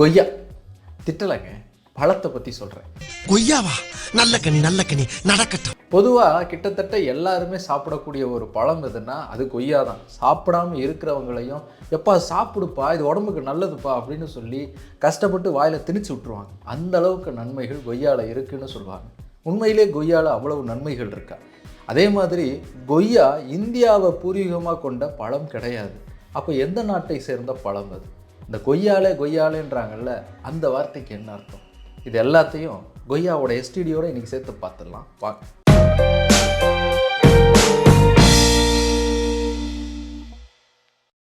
கொய்யா. திட்டலைங்க. பழத்தை பற்றி சொல்கிறேன் கொய்யாவா? நல்ல கனி நல்ல கனி. நடக்கட்டும். பொதுவாக கிட்டத்தட்ட எல்லாருமே சாப்பிடக்கூடிய ஒரு பழம் எதுன்னா அது கொய்யா தான் சாப்பிடாம இருக்கிறவங்களையும் எப்பா சாப்பிடுப்பா இது உடம்புக்கு நல்லதுப்பா அப்படின்னு சொல்லி கஷ்டப்பட்டு வாயில் திணிச்சு விட்டுருவாங்க. அந்த அளவுக்கு நன்மைகள் கொய்யால இருக்குன்னு சொல்லுவாங்க. உண்மையிலே கொய்யால அவ்வளவு நன்மைகள் இருக்கா? அதே மாதிரி கொய்யா இந்தியாவை பூர்வீகமாக கொண்ட பழம் கிடையாது. அப்போ எந்த நாட்டை சேர்ந்த பழம் அது? இந்த கொய்யாலே கொய்யாலேன்றாங்கல்ல அந்த வார்த்தைக்கு என்ன அர்த்தம்? இது எல்லாத்தையும் கொய்யாவோட எஸ்டிடியோட இன்னைக்கு சேர்த்து பார்த்துடலாம். வாங்க.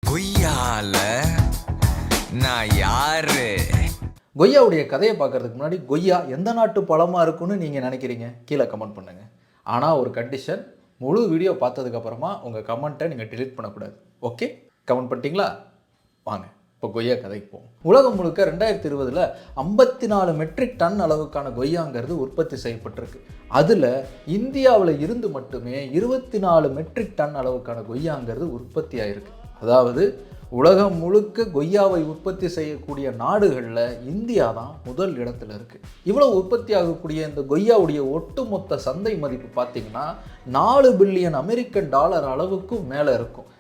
கொய்யால நான் யாரு? கொய்யாவுடைய கதையை பார்க்கறதுக்கு முன்னாடி கொய்யா எந்த நாட்டு பழமாக இருக்குன்னு நீங்கள் நினைக்கிறீங்க? கீழே கமெண்ட் பண்ணுங்கள் ஆனால் ஒரு கண்டிஷன் முழு வீடியோ பார்த்ததுக்கப்புறமா உங்கள் கமெண்ட்டை நீங்கள் delete பண்ணக்கூடாது. ஓகே கமெண்ட் பண்ணிட்டீங்களா? வாங்க. இப்போ கொய்யா கதைப்போம். உலகம் முழுக்க ரெண்டாயிரத்தி இருபதில் ஐம்பத்தி நாலு மெட்ரிக் டன் அளவுக்கான கொய்யாங்கிறது உற்பத்தி செய்யப்பட்டிருக்கு. அதில் இந்தியாவில் இருந்து மட்டுமே இருபத்தி நாலு மெட்ரிக் டன் அளவுக்கான கொய்யாங்கிறது உற்பத்தி ஆயிருக்கு. அதாவது உலகம் முழுக்க கொய்யாவை உற்பத்தி செய்யக்கூடிய நாடுகளில் இந்தியா தான் முதல் இடத்துல இருக்குது இவ்வளோ உற்பத்தி ஆகக்கூடிய இந்த கொய்யாவுடைய ஒட்டுமொத்த சந்தை மதிப்பு பார்த்திங்கன்னா நாலு பில்லியன் அமெரிக்கன் டாலர் அளவுக்கும் மேலே இருக்கும்.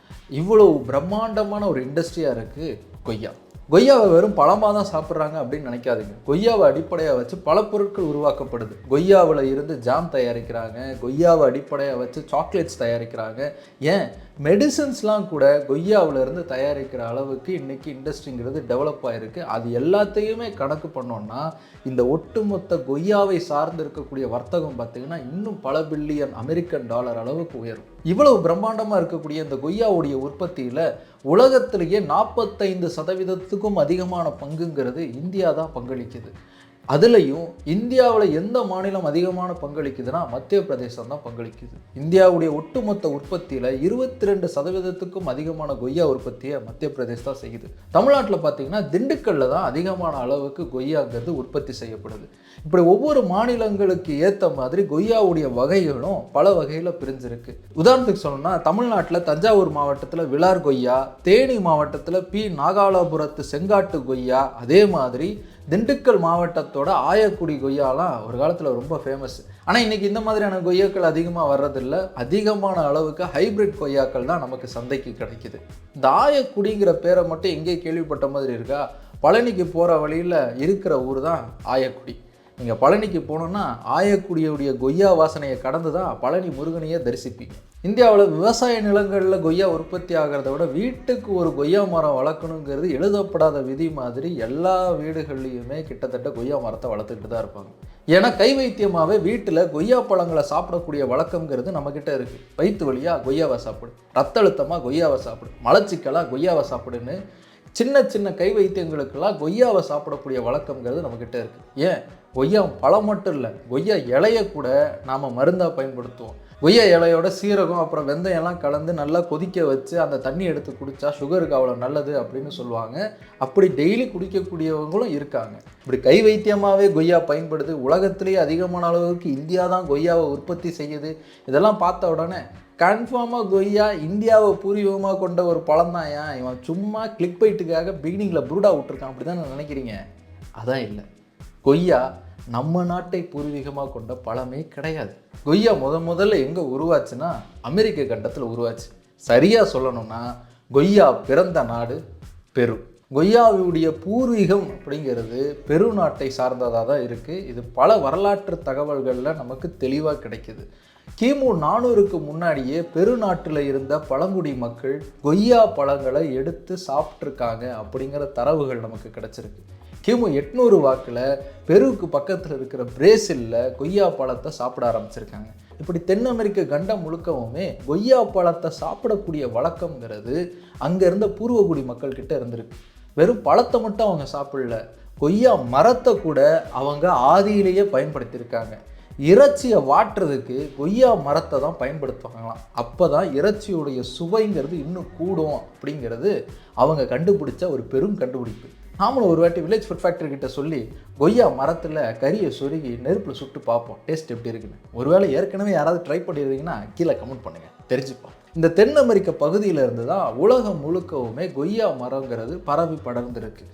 இவ்வளோ பிரம்மாண்டமான ஒரு இண்டஸ்ட்ரியாக இருக்குது கொய்யா. கொய்யாவை வெறும் பழமாக தான் சாப்பிட்றாங்க அப்படின்னு நினைக்காதீங்க. கொய்யாவை அடிப்படையாக வச்சு பல பொருட்கள் உருவாக்கப்படுது. கொய்யாவில் இருந்து ஜாம் தயாரிக்கிறாங்க. கொய்யாவை அடிப்படையாக வச்சு சாக்லேட்ஸ் தயாரிக்கிறாங்க. ஏன்? மெடிசன்ஸ்லாம் கூட கொய்யாவில் இருந்து தயாரிக்கிற அளவுக்கு இன்றைக்கி இண்டஸ்ட்ரிங்கிறது டெவலப் ஆகிருக்கு அது எல்லாத்தையுமே கணக்கு பண்ணோம்னா இந்த ஒட்டுமொத்த கொய்யாவை சார்ந்து இருக்கக்கூடிய வர்த்தகம் பார்த்தீங்கன்னா இன்னும் பல பில்லியன் அமெரிக்கன் டாலர் அளவுக்கு உயரும். இவ்வளவு பிரம்மாண்டமாக இருக்கக்கூடிய இந்த கொய்யாவுடைய உற்பத்தியில் உலகத்திலேயே நாற்பத்தைந்து சதவீதத்துக்கும் அதிகமான பங்குங்கிறது இந்தியா தான் பங்களிக்குது. அதுலேயும் இந்தியாவில் எந்த மாநிலம் அதிகமான பங்களிக்குதுன்னா மத்திய பிரதேசம் தான் பங்களிக்குது. இந்தியாவுடைய ஒட்டுமொத்த உற்பத்தியில் இருபத்தி ரெண்டு சதவீதத்துக்கும் அதிகமான கொய்யா உற்பத்தியை மத்திய பிரதேசம் தான் செய்யுது. தமிழ்நாட்டில் பார்த்தீங்கன்னா திண்டுக்கல்ல தான் அதிகமான அளவுக்கு கொய்யாங்கிறது உற்பத்தி செய்யப்படுது. இப்படி ஒவ்வொரு மாநிலங்களுக்கு ஏற்ற மாதிரி கொய்யாவுடைய வகைகளும் பல வகையில் பிரிஞ்சிருக்கு. உதாரணத்துக்கு சொல்லணும்னா தமிழ்நாட்டில் தஞ்சாவூர் மாவட்டத்தில் விழார் கொய்யா தேனி மாவட்டத்தில் பி நாகாலாபுரத்து செங்காட்டு கொய்யா அதே மாதிரி திண்டுக்கல் மாவட்டத்தோட ஆயக்குடி கொய்யாலாம் ஒரு காலத்தில் ரொம்ப ஃபேமஸ் ஆனால் இன்றைக்கி இந்த மாதிரியான கொய்யாக்கள் அதிகமாக வர்றதில்ல. அதிகமான அளவுக்கு ஹைபிரிட் கொய்யாக்கள் தான் நமக்கு சந்தைக்கு கிடைக்குது. இந்த ஆயக்குடிங்கிற பேரை மட்டும் எங்கே கேள்விப்பட்ட மாதிரி இருக்கா? பழனிக்கு போகிற வழியில் இருக்கிற ஊர் தான் ஆயக்குடி. நீங்கள் பழனிக்கு போனோன்னா ஆயக்குடியுடைய கொய்யா வாசனையை கடந்து தான் பழனி முருகனையே தரிசிப்பீங்க. இந்தியாவில் விவசாய நிலங்களில் கொய்யா உற்பத்தி ஆகிறத விட வீட்டுக்கு ஒரு கொய்யா மரம் வளர்க்கணுங்கிறது எழுதப்படாத விதி மாதிரி எல்லா வீடுகள்லையுமே கிட்டத்தட்ட கொய்யா மரத்தை வளர்த்துக்கிட்டு தான் இருப்பாங்க. ஏன்னா கை வைத்தியமாகவே வீட்டில் கொய்யா பழங்களை சாப்பிடக்கூடிய வழக்கங்கிறது நம்மக்கிட்ட இருக்குது வயிற்று வழியாக கொய்யாவை சாப்பிடு ரத்த அழுத்தமாக கொய்யாவை சாப்பிடு மலச்சிக்கலாக கொய்யாவை சாப்பிடுன்னு சின்ன சின்ன கை வைத்தியங்களுக்கெல்லாம் கொய்யாவை சாப்பிடக்கூடிய வழக்கங்கிறது நம்மக்கிட்ட இருக்குது ஏன்? கொய்யா பழம் மட்டும் இல்லை கொய்யா இலையை கூட நாம் மருந்தாக பயன்படுத்துவோம். கொய்யா இலையோட சீரகம் அப்புறம் வெந்தயம்லாம் கலந்து நல்லா கொதிக்க வச்சு அந்த தண்ணி எடுத்து குடித்தா சுகருக்கு அவ்வளோ நல்லது அப்படின்னு சொல்லுவாங்க. அப்படி டெய்லி குடிக்கக்கூடியவங்களும் இருக்காங்க. இப்படி கை வைத்தியமாகவே கொய்யா பயன்படுது. உலகத்திலேயே அதிகமான அளவுக்கு இந்தியா தான் கொய்யாவை உற்பத்தி செய்யுது. இதெல்லாம் பார்த்த உடனே கன்ஃபார்மாக கொய்யா இந்தியாவை பூர்வீகமாக கொண்ட ஒரு பழம் தான் ஏன்? இவன் சும்மா கிளிக் பைட்டுக்காக பிகினிங்கில் புருடா விட்டுருக்கான். அப்படி தான் நினைக்கிறீங்க? அதான் இல்லை. கொய்யா நம்ம நாட்டை பூர்வீகமாக கொண்ட பழமே கிடையாது. கொய்யா முத முதல்ல எங்கே உருவாச்சுன்னா அமெரிக்க கண்டத்தில் உருவாச்சு. சரியாக சொல்லணும்னா கொய்யா பிறந்த நாடு பெரு. கொய்யாவுடைய பூர்வீகம் அப்படிங்கிறது பெரு நாட்டை சார்ந்ததாக தான் இருக்குது இது பல வரலாற்று தகவல்களில் நமக்கு தெளிவாக கிடைக்கிது. கிமு நானூறுக்கு முன்னாடியே பெரு நாட்டில் இருந்த பழங்குடி மக்கள் கொய்யா பழங்களை எடுத்து சாப்பிட்ருக்காங்க அப்படிங்கிற தரவுகள் நமக்கு கிடச்சிருக்கு. கிமு எட்நூறு வாக்கில் பெருவுக்கு பக்கத்தில் இருக்கிற பிரேசிலில் கொய்யா பழத்தை சாப்பிட ஆரம்பிச்சிருக்காங்க. இப்படி தென் அமெரிக்க கண்டம் முழுக்கவுமே கொய்யா பழத்தை சாப்பிடக்கூடிய வழக்கங்கிறது அங்கே இருந்த பூர்வகுடி மக்கள்கிட்ட இருந்திருக்கு. வெறும் பழத்தை மட்டும் அவங்க சாப்பிடல. கொய்யா மரத்தை கூட அவங்க ஆதியிலேயே பயன்படுத்தியிருக்காங்க. இறைச்சியை வாட்டுறதுக்கு கொய்யா மரத்தை தான் பயன்படுத்துவாங்களாம். அப்போ தான் இறைச்சியுடைய சுவைங்கிறது இன்னும் கூடும் அப்படிங்கிறது அவங்க கண்டுபிடிச்ச ஒரு பெரும் கண்டுபிடிப்பு. நாமளும் ஒரு வாட்டி வில்லேஜ் ஃபுட் ஃபேக்டரி கிட்ட சொல்லி கொய்யா மரத்தில் கறியை சொருகி நெருப்பில் சுட்டு பார்ப்போம். டேஸ்ட் எப்படி இருக்குன்னு. ஒருவேளை ஏற்கனவே யாராவது ட்ரை பண்ணியிருந்தீங்கன்னா கீழே கமெண்ட் பண்ணுங்கள் தெரிஞ்சுப்போம். இந்த தென் அமெரிக்க பகுதியில் இருந்து தான் உலகம் முழுக்கவுமே கொய்யா மரங்கிறது பரவி படர்ந்துருக்கு.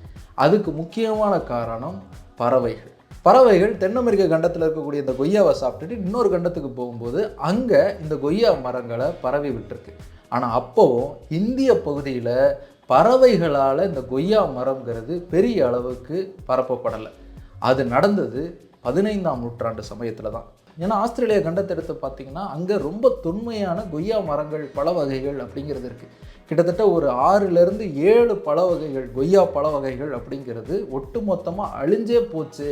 அதுக்கு முக்கியமான காரணம் பறவைகள். பறவைகள் தென் அமெரிக்க கண்டத்தில் இருக்கக்கூடிய இந்த கொய்யாவை சாப்பிட்டுட்டு இன்னொரு கண்டத்துக்கு போகும்போது அங்கே இந்த கொய்யா மரங்களை பரவி விட்டுருக்கு. ஆனால் அப்போவும் இந்திய பகுதியில் பறவைகளால் இந்த கொய்யா மரம்ங்கிறது பெரிய அளவுக்கு பரப்பப்படலை. அது நடந்தது பதினைந்தாம் நூற்றாண்டு சமயத்தில் தான். ஏன்னா ஆஸ்திரேலியா கண்டத்தை எடுத்து பார்த்தீங்கன்னா அங்கே ரொம்ப தொன்மையான கொய்யா மரங்கள் பல வகைகள் அப்படிங்கிறது இருக்குது கிட்டத்தட்ட ஒரு ஆறுலேருந்து ஏழு பல வகைகள் கொய்யா பழ வகைகள் அப்படிங்கிறது ஒட்டுமொத்தமாக அழிஞ்சே போச்சு.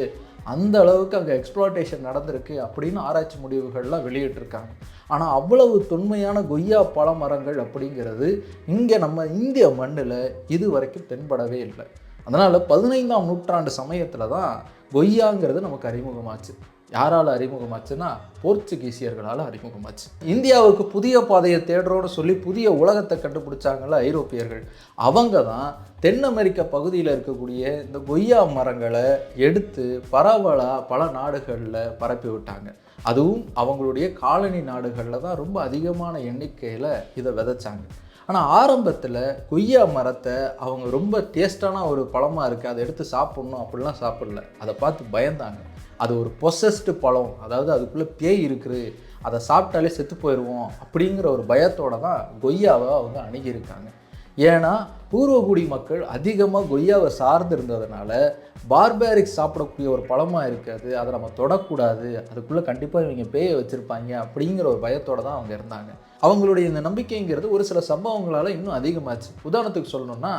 அந்த அளவுக்கு அங்கே எக்ஸ்ப்ளாட்டேஷன் நடந்திருக்கு அப்படின்னு ஆராய்ச்சி முடிவுகள்லாம் வெளியிட்டிருக்காங்க. ஆனால் அவ்வளவு தொன்மையான கொய்யா பழ மரங்கள் அப்படிங்கிறது இங்கே நம்ம இந்திய மண்ணில் இது வரைக்கும் தென்படவே இல்லை. அதனால் பதினைந்தாம் நூற்றாண்டு சமயத்தில் தான் கொய்யாங்கிறது நமக்கு அறிமுகமாச்சு. யாரால் அறிமுகமாச்சுன்னா போர்ச்சுகீசியர்களால் அறிமுகமாச்சு. இந்தியாவுக்கு புதிய பாதையை தேடுறோன்னு சொல்லி புதிய உலகத்தை கண்டுபிடிச்சாங்கல்ல ஐரோப்பியர்கள். அவங்க தான் தென் அமெரிக்க பகுதியில் இருக்கக்கூடிய இந்த கொய்யா மரங்களை எடுத்து பரவலாக பல நாடுகளில் பரப்பி விட்டாங்க அதுவும் அவங்களுடைய காலனி நாடுகளில் தான் ரொம்ப அதிகமான எண்ணிக்கையில் இதை விதைச்சாங்க. ஆனால் ஆரம்பத்தில் கொய்யா மரத்தை அவங்க ரொம்ப டேஸ்டான ஒரு பழமாக இருக்குது அதை எடுத்து சாப்பிட்ணும் அப்படிலாம் சாப்பிடல. அதை பார்த்து பயந்தாங்க. அது ஒரு பொசஸ்டு பழம். அதாவது அதுக்குள்ளே பேய் இருக்குது. அதை சாப்பிட்டாலே செத்து போயிடுவோம் அப்படிங்கிற ஒரு பயத்தோடு தான் கொய்யாவை அவங்க அணுகியிருக்காங்க. ஏன்னா பூர்வகுடி மக்கள் அதிகமாக கொய்யாவை சார்ந்து இருந்ததுனால பார்பேரிக் சாப்பிடக்கூடிய ஒரு பழமாக இருக்காது. அதை நம்ம தொடக்கூடாது. அதுக்குள்ளே கண்டிப்பாக இவங்க பேயை வச்சுருப்பாங்க அப்படிங்கிற ஒரு பயத்தோடு தான் அவங்க இருந்தாங்க. அவங்களுடைய இந்த நம்பிக்கைங்கிறது ஒரு சில சம்பவங்களால் இன்னும் அதிகமாச்சு. உதாரணத்துக்கு சொல்லணும்னா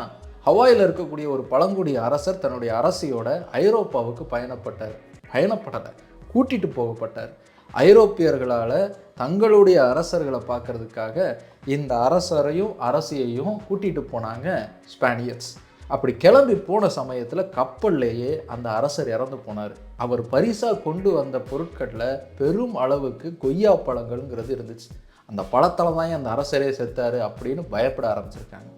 ஹவாயில் இருக்கக்கூடிய ஒரு பழங்குடி அரசர் தன்னுடைய அரசியோட ஐரோப்பாவுக்கு பயணப்பட்டார். பயணப்படலை. கூட்டிட்டு போகப்பட்டார். ஐரோப்பியர்களால் தங்களுடைய அரசர்களை பார்க்கறதுக்காக இந்த அரசரையும் அரசியையும் கூட்டிகிட்டு போனாங்க ஸ்பானியர்ஸ். அப்படி கிளம்பி போன சமயத்தில் கப்பல்லையே அந்த அரசர் இறந்து போனார். அவர் பரிசாக கொண்டு வந்த பொருட்களில் பெரும் அளவுக்கு கொய்யா பழங்கள்ங்கிறது இருந்துச்சு. அந்த பழத்தால் தான் அந்த அரசரே செத்தார் அப்படின்னு பயப்பட ஆரம்பிச்சிருக்காங்க.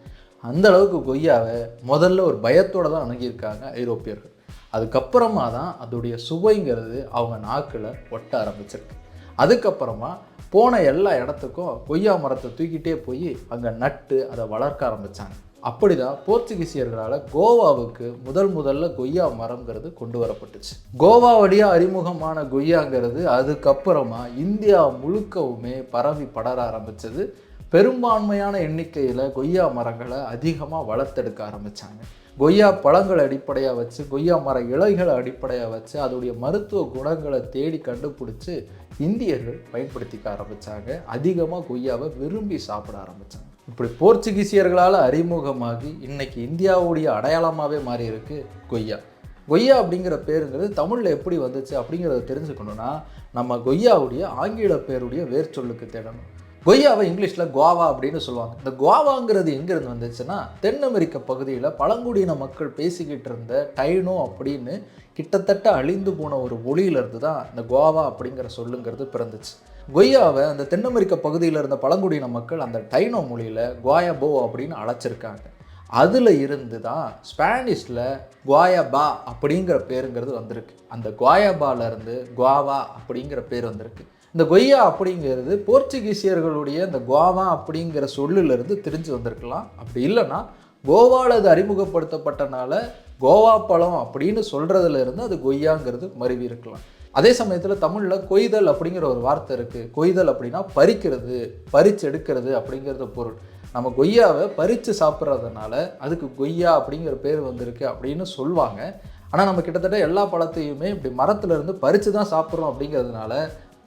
அந்த அளவுக்கு கொய்யாவை முதல்ல ஒரு பயத்தோடு தான் அணுகியிருக்காங்க ஐரோப்பியர்கள். அதுக்கப்புறமா தான் அதோடைய சுவைங்கிறது அவங்க நாக்கில் ஒட்ட ஆரம்பிச்சிருக்கு. அதுக்கப்புறமா போன எல்லா இடத்துக்கும் கொய்யா மரத்தை தூக்கிட்டே போய் அங்கே நட்டு அதை வளர்க்க ஆரம்பித்தாங்க அப்படி தான் போர்ச்சுகீசியர்களால் கோவாவுக்கு முதல் முதல்ல கொய்யா மரங்கிறது கொண்டு வரப்பட்டுச்சு. கோவா வழியாக அறிமுகமான கொய்யாங்கிறது அதுக்கப்புறமா இந்தியா முழுக்கவுமே பரவி படர ஆரம்பித்தது பெரும்பான்மையான எண்ணிக்கையில் கொய்யா மரங்களை அதிகமாக வளர்த்தெடுக்க ஆரம்பித்தாங்க கொய்யா பழங்களை அடிப்படையாக வச்சு கொய்யா மர இலைகளை அடிப்படையாக வச்சு அதோடைய மருத்துவ குணங்களை தேடி கண்டுபிடிச்சி இந்தியர்கள் பயன்படுத்திக்க ஆரம்பித்தாங்க அதிகமாக கொய்யாவை விரும்பி சாப்பிட ஆரம்பித்தாங்க இப்படி போர்ச்சுகீசியர்களால் அறிமுகமாகி இன்னைக்கு இந்தியாவுடைய அடையாளமாகவே மாறி இருக்கு கொய்யா. கொய்யா அப்படிங்கிற பேருங்கிறது தமிழில் எப்படி வந்துச்சு அப்படிங்கிறத தெரிஞ்சுக்கணுன்னா நம்ம கொய்யாவுடைய ஆங்கில பேருடைய வேர்ச்சொல்லுக்கு தேடணும். கொய்யாவை இங்கிலீஷில் குவாவா அப்படின்னு சொல்லுவாங்க. இந்த குவாவாங்கிறது எங்கேருந்து வந்துச்சுன்னா தென் அமெரிக்க பகுதியில் பழங்குடியின மக்கள் பேசிக்கிட்டு இருந்த டைனோ அப்படின்னு கிட்டத்தட்ட அழிந்து போன ஒரு மொழியிலேருந்து தான் இந்த குவாவா அப்படிங்கிற சொல்லுங்கிறது பிறந்துச்சு. கொய்யாவை அந்த தென் அமெரிக்க பகுதியில் இருந்த பழங்குடியின மக்கள் அந்த டைனோ மொழியில் குவாயபோ அப்படின்னு அழைச்சிருக்காங்க. அதில் இருந்து தான் ஸ்பானிஷில் குவாயபா அப்படிங்கிற பேருங்கிறது வந்திருக்கு. அந்த குவாயபால இருந்து குவாவா அப்படிங்கிற பேர் வந்திருக்கு. இந்த கொய்யா அப்படிங்கிறது போர்ச்சுகீசியர்களுடைய இந்த கோவா அப்படிங்கிற சொல்லிலிருந்து தெரிஞ்சு வந்திருக்கலாம். அப்படி இல்லைன்னா கோவாவில் அது அறிமுகப்படுத்தப்பட்டனால கோவா பழம் அப்படின்னு சொல்கிறதுல இருந்து அது கொய்யாங்கிறது மருவி இருக்கலாம். அதே சமயத்தில் தமிழில் கொய்தல் அப்படிங்கிற ஒரு வார்த்தை இருக்குது கொய்தல் அப்படின்னா பறிக்கிறது பறிச்சு எடுக்கிறது அப்படிங்கிறது பொருள். நம்ம கொய்யாவை பறித்து சாப்பிட்றதுனால அதுக்கு கொய்யா அப்படிங்கிற பேர் வந்திருக்கு அப்படின்னு சொல்லுவாங்க. ஆனால் நம்ம கிட்டத்தட்ட எல்லா பழத்தையுமே இப்படி மரத்துலேருந்து பறித்து தான் சாப்பிட்றோம் அப்படிங்கிறதுனால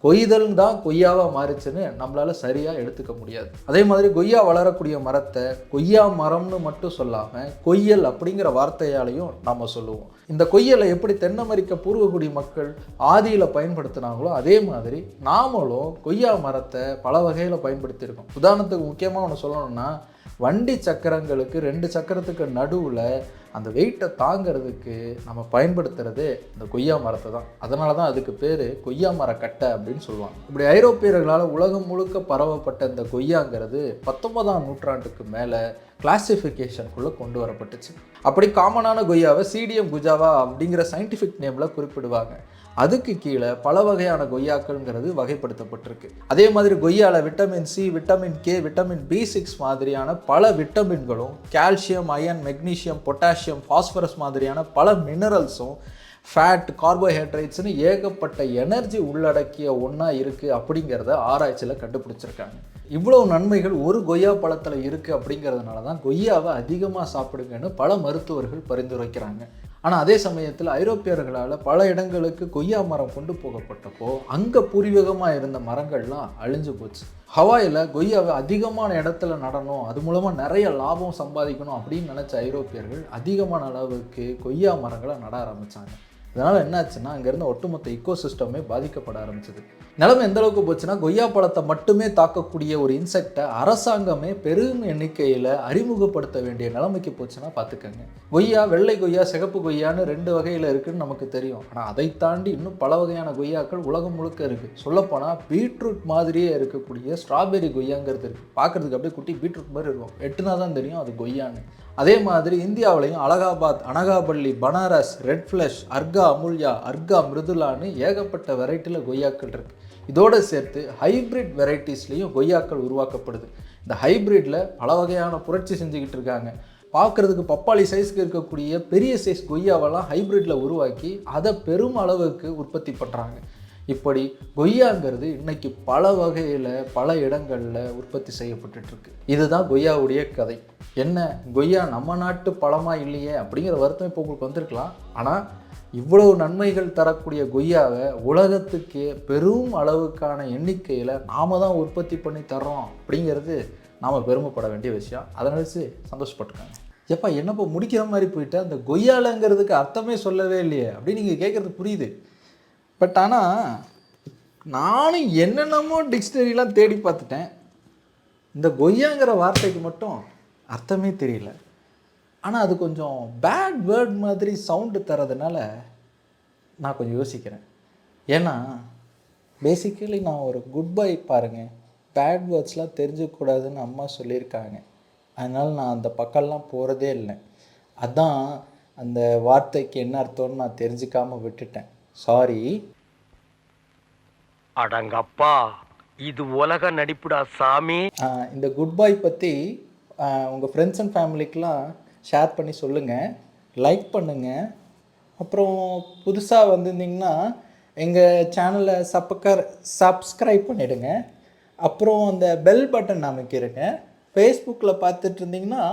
கொய்தல் தான் கொய்யாவாக மாறிச்சுன்னு நம்மளால சரியாக எடுத்துக்க முடியாது. அதே மாதிரி கொய்யா வளரக்கூடிய மரத்தை கொய்யா மரம்னு மட்டும் சொல்லாமல் கொய்யல் அப்படிங்கிற வார்த்தையாலையும் நம்ம சொல்லுவோம். இந்த கொய்யலை எப்படி தென் அமெரிக்க பூர்வகுடி மக்கள் ஆதியில் பயன்படுத்தினாங்களோ அதே மாதிரி நாமளும் கொய்யா மரத்தை பல வகையில் பயன்படுத்தியிருக்கோம். உதாரணத்துக்கு முக்கியமாக ஒன்று சொல்லணும்னா வண்டி சக்கரங்களுக்கு ரெண்டு சக்கரத்துக்கு நடுவில் அந்த வெயிட்டை தாங்கிறதுக்கு நம்ம பயன்படுத்துறது இந்த கொய்யா மரத்தை தான். அதனால தான் அதுக்கு பேர் கொய்யா மர கட்டை அப்படின்னு சொல்லுவாங்க. இப்படி ஐரோப்பியர்களால் உலகம் முழுக்க பரவப்பட்ட இந்த கொய்யாங்கிறது பத்தொன்பதாம் நூற்றாண்டுக்கு மேலே கிளாசிஃபிகேஷனுக்குள்ளே கொண்டு வரப்பட்டுச்சு. அப்படி காமனான கொய்யாவை சிடிஎம் குஜாவா அப்படிங்கிற சயின்டிஃபிக் நேமில் குறிப்பிடுவாங்க. அதுக்கு கீழே பல வகையான கொய்யாக்கள்ங்கிறது வகைப்படுத்தப்பட்டிருக்கு. அதே மாதிரி கொய்யாவில் vitamin C vitamin K vitamin B six மாதிரியான பல விட்டமின்களும் calcium iron magnesium potassium phosphorus மாதிரியான பல மினரல்ஸும் ஃபேட் கார்போஹைட்ரேட்ஸ்னு ஏகப்பட்ட எனர்ஜி உள்ளடக்கிய ஒன்றா இருக்குது அப்படிங்கிறத ஆராய்ச்சியில் கண்டுபிடிச்சிருக்காங்க. இவ்வளோ நன்மைகள் ஒரு கொய்யா பழத்தில் இருக்குது அப்படிங்கிறதுனால தான் கொய்யாவை அதிகமாக சாப்பிடுங்கன்னு பல மருத்துவர்கள் பரிந்துரைக்கிறாங்க. ஆனால் அதே சமயத்தில் ஐரோப்பியர்களால் பல இடங்களுக்கு கொய்யா மரம் கொண்டு போகப்பட்டப்போ அங்கே பூர்வீகமாக இருந்த மரங்கள்லாம் அழிஞ்சு போச்சு. ஹவாயில் கொய்யாவை அதிகமான இடத்துல நடணும் அது மூலமாக நிறைய லாபம் சம்பாதிக்கணும் அப்படின்னு நினச்ச ஐரோப்பியர்கள் அதிகமான அளவுக்கு கொய்யா மரங்களை நட ஆரம்பித்தாங்க இதனால் என்னாச்சுன்னா அங்கேருந்து ஒட்டுமொத்த இக்கோ சிஸ்டமே பாதிக்கப்பட ஆரம்பிச்சது. நிலைமை எந்த அளவுக்கு போச்சுன்னா கொய்யா பழத்தை மட்டுமே தாக்கக்கூடிய ஒரு இன்செக்டை அரசாங்கமே பெரும் எண்ணிக்கையில் அறிமுகப்படுத்த வேண்டிய நிலைமைக்கு போச்சுன்னா பார்த்துக்கங்க கொய்யா வெள்ளை கொய்யா சிகப்பு கொய்யான்னு ரெண்டு வகையில் இருக்குன்னு நமக்கு தெரியும். ஆனால் அதை தாண்டி இன்னும் பல வகையான கொய்யாக்கள் உலகம் முழுக்க இருக்குது சொல்லப்போனால் பீட்ரூட் மாதிரியே இருக்கக்கூடிய ஸ்ட்ராபெரி கொய்யாங்கிறது இருக்குது பார்க்குறதுக்கு அப்படியே குட்டி பீட்ரூட் மாதிரி இருக்கும். எட்டுனா தான் தெரியும் அது கொய்யான்னு. அதே மாதிரி இந்தியாவிலையும் அலகாபாத் அனகாபள்ளி பனாரஸ் ரெட் ஃப்ளஷ் அர்கா அமுல்யா அர்கா மிருதுலான்னு ஏகப்பட்ட வெரைட்டியில் கொய்யாக்கள் இருக்குது இதோடு சேர்த்து ஹைப்ரிட் வெரைட்டிஸ்லேயும் கொய்யாக்கள் உருவாக்கப்படுது. இந்த ஹைப்ரிட்டில் பல வகையான புரட்சி செஞ்சுக்கிட்டு இருக்காங்க. பார்க்குறதுக்கு பப்பாளி சைஸ்க்கு இருக்கக்கூடிய பெரிய சைஸ் கொய்யாவெல்லாம் ஹைப்ரிட்டில் உருவாக்கி அதை பெரும் அளவுக்கு உற்பத்தி பண்ணுறாங்க இப்படி கொய்யாங்கிறது இன்னைக்கு பல வகையில் பல இடங்களில் உற்பத்தி செய்யப்பட்டுருக்கு இதுதான் கொய்யாவுடைய கதை. என்ன கொய்யா நம்ம நாட்டு பழமா இல்லையே அப்படிங்கிற வருத்தம் இப்போ உங்களுக்கு வந்திருக்கலாம். ஆனால் இவ்வளவு நன்மைகள் தரக்கூடிய கொய்யாவை உலகத்துக்கே பெரும் அளவுக்கான எண்ணிக்கையில் நாம தான் உற்பத்தி பண்ணி தர்றோம் அப்படிங்கிறது நாம் பெருமைப்பட வேண்டிய விஷயம். அதை நினச்சி சந்தோஷப்பட்டுருக்காங்க எப்பா என்னப்பா முடிக்கிற மாதிரி போயிட்டு? அந்த கொய்யாலங்கிறதுக்கு அர்த்தமே சொல்லவே இல்லையே அப்படின்னு நீங்கள் கேட்குறது புரியுது. பட் ஆனால் நானும் என்னென்னமோ டிக்ஷனரிலாம் தேடி பார்த்துட்டேன். இந்த கொய்யாங்கிற வார்த்தைக்கு மட்டும் அர்த்தமே தெரியல. ஆனால் அது கொஞ்சம் பேட் வேர்ட் மாதிரி சவுண்டு தரதுனால நான் கொஞ்சம் யோசிக்கிறேன். ஏன்னா பேசிக்கலி நான் ஒரு குட் பை பாருங்கள் பேட் வேர்ட்ஸ்லாம் தெரிஞ்சுக்கூடாதுன்னு அம்மா சொல்லியிருக்காங்க. அதனால் நான் அந்த பக்கம்லாம் போகிறதே இல்லை. அதான் அந்த வார்த்தைக்கு என்ன அர்த்தம்னு நான் தெரிஞ்சுக்காமல் விட்டுட்டேன். சாரி அடங்கப்பா இது உலக நடிப்புடா சாமி. இந்த குட் பை பற்றி உங்கள் ஃப்ரெண்ட்ஸ் அண்ட் ஃபேமிலிக்கெலாம் ஷேர் பண்ணி சொல்லுங்கள் லைக் பண்ணுங்கள் அப்புறம் புதுசாக வந்திருந்தீங்கன்னா எங்கள் சேனலை சப்பக்கர் சப்ஸ்கிரைப் பண்ணிவிடுங்க அப்புறம் அந்த பெல் பட்டன் அமைக்கிருங்க. ஃபேஸ்புக்கில் பார்த்துட்டு இருந்தீங்கன்னா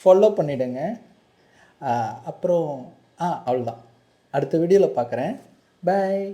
ஃபாலோ பண்ணிவிடுங்க அப்புறம் ஆ அவ்வளோதான் அடுத்த வீடியோவில் பார்க்குறேன். பாய்